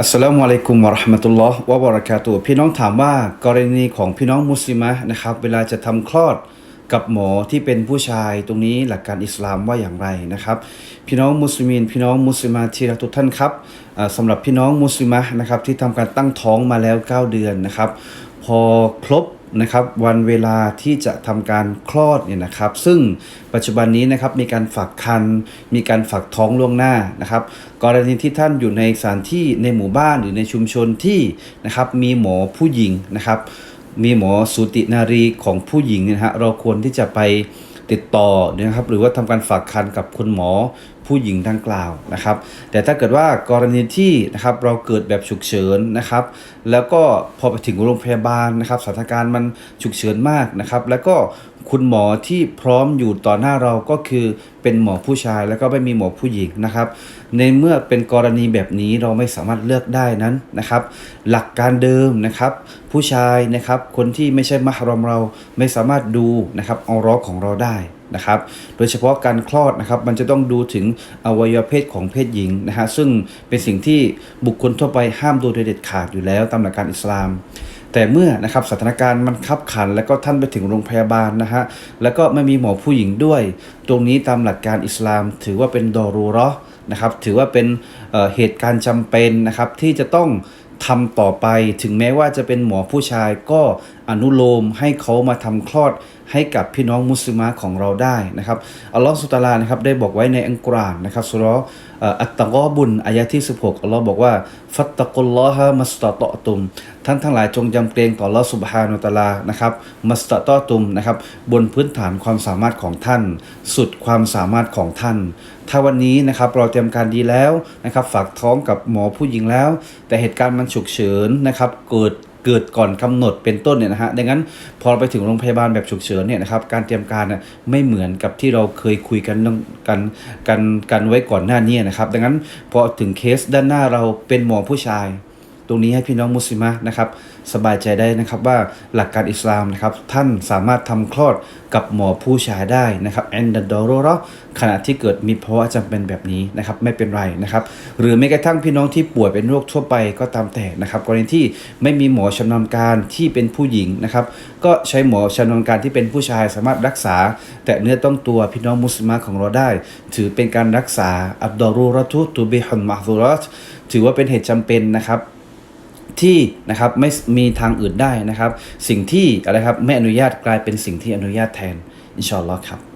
อัสสลามุอะลัยกุมวะราะห์มะตุลลอฮ์วะบะเราะกาตุพี่น้องถามว่ากรณีของพี่น้องมุสลิมะนะครับเวลาจะทำคลอดกับหมอที่เป็นผู้ชายตรงนี้หลักการอิสลามว่าอย่างไรนะครับ พี่น้องมุสลิมินพี่น้องมุสลิมาที่รักทุกท่านครับสำสำหรับพี่น้องมุสลิมะนะครับที่ทำการตั้งท้องมาแล้ว 9 เดือนนะครับ พอครบ นะครับวันเวลาที่จะทำการคลอดเนี่ยนะครับ ซึ่งปัจจุบันนี้นะครับมีการฝากคัน มีการฝากท้องล่วงหน้านะครับ กรณีที่ท่านอยู่ในสถานที่ในหมู่บ้านหรือในชุมชนที่นะครับมีหมอผู้หญิงนะครับ มีหมอสูตินารีของผู้หญิงเนะฮะเราควรที่จะไปติดต่อนะครับหรือว่าทำการฝากคันกับคุณหมอ ผู้หญิงดังกล่าวนะครับ แต่ถ้าเกิดว่ากรณีที่นะครับเราเกิดแบบฉุกเฉินนะครับ แล้วก็พอไปถึงโรงพยาบาลนะครับสถานการณ์มันฉุกเฉินมากนะครับ แล้วก็คุณหมอที่พร้อมอยู่ต่อหน้าเราก็คือเป็นหมอผู้ชายแล้วก็ไม่มีหมอผู้หญิงนะครับ ในเมื่อเป็นกรณีแบบนี้เราไม่สามารถเลือกได้นั้นนะครับ หลักการเดิมนะครับ ผู้ชายนะครับคนที่ไม่ใช่มหรอมเราไม่สามารถดูนะครับเอารอของเราได้ นะครับ โดยเฉพาะการคลอดนะครับ มันจะต้องดูถึงอวัยวะเพศของเพศหญิงนะฮะ ซึ่งเป็นสิ่งที่บุคคลทั่วไปห้ามดูโดยเด็ดขาดอยู่แล้วตามหลักการอิสลามแต่เมื่อนะครับสถานการณ์มันคับขัน แล้วก็ท่านไปถึงโรงพยาบาลนะฮะแล้วก็ไม่มีหมอผู้หญิงด้วย ตรงนี้ตามหลักการอิสลาม ถือว่าเป็นดอรูราะห์นะครับถือว่าเป็นเเหตุการณ์จำเป็นนะครับที่จะต้อง ทำต่อไป ถึงแม้ว่าจะเป็นหมอผู้ชายก็อนุโลมให้เขามาทำคลอดให้กับพี่น้องมุสลิมะของเราได้นะครับอัลลอฮฺสุตาลานะครับได้บอกไว้ในอัลกุรานนะครับสุรออัตตะกอบุนอายะที่ 16 อัลลอฮ์บอกว่า ฟัตตะกุลลอฮะมัสตะตอตุม ท่านทั้งหลายจงยำเกรงต่อลอสุบฮานุตาลานะครับมัสตะตอตุมนะครับบนพื้นฐานความสามารถของท่าน สุดความสามารถของท่านถ้าวันนี้นะครับเราเตรียมการดีแล้วนะครับ ฝากท้องกับหมอผู้หญิงแล้ว แต่เหตุการณ์มันฉุกเฉินนะครับเกิดเกิดก่อนกำหนดเป็นต้นเนี่ยนะฮะ ดังนั้นพอไปถึงโรงพยาบาลแบบฉุกเฉินเนี่ยนะครับ การเตรียมการน่ะไม่เหมือนกับที่เราเคยคุยกันกันกันกันไว้ก่อนหน้านี้นะครับ ดังนั้นพอถึงเคสด้านหน้าเราเป็นหมอผู้ชาย รงนี้ให้พี่น้องมุสลิมะนะครับสบายใจได้นะครับว่าหลักการอิสลามนะครับท่านสามารถทำคลอดกับหมอผู้ชายได้นะครับแอนดัดอโรรอขณะที่เกิดมีภาวะจำเป็นแบบนี้นะครับไม่เป็นไรนะครับหรือแม้กระทั่งพี่น้องที่ป่วยเป็นโรคทั่วไปก็ตามแต่นะครับกรณีที่ไม่มีหมอชำนาญการที่เป็นผู้หญิงนะครับก็ใช้หมอชำนาญการที่เป็นผู้ชายสามารถรักษา แต่เนื้อต้องตัวพี่น้องมุสลิมของเราได้ ถือเป็นการรักษาอับดอรูรตุตูบิฮันมาฮูรัตถือว่าเป็นเหตุจำเป็นนะครับ ที่นะครับไม่มีทางอื่นได้นะครับ สิ่งที่อะไรครับไม่อนุญาตกลายเป็นสิ่งที่อนุญาตแทนอินชอนลอครับ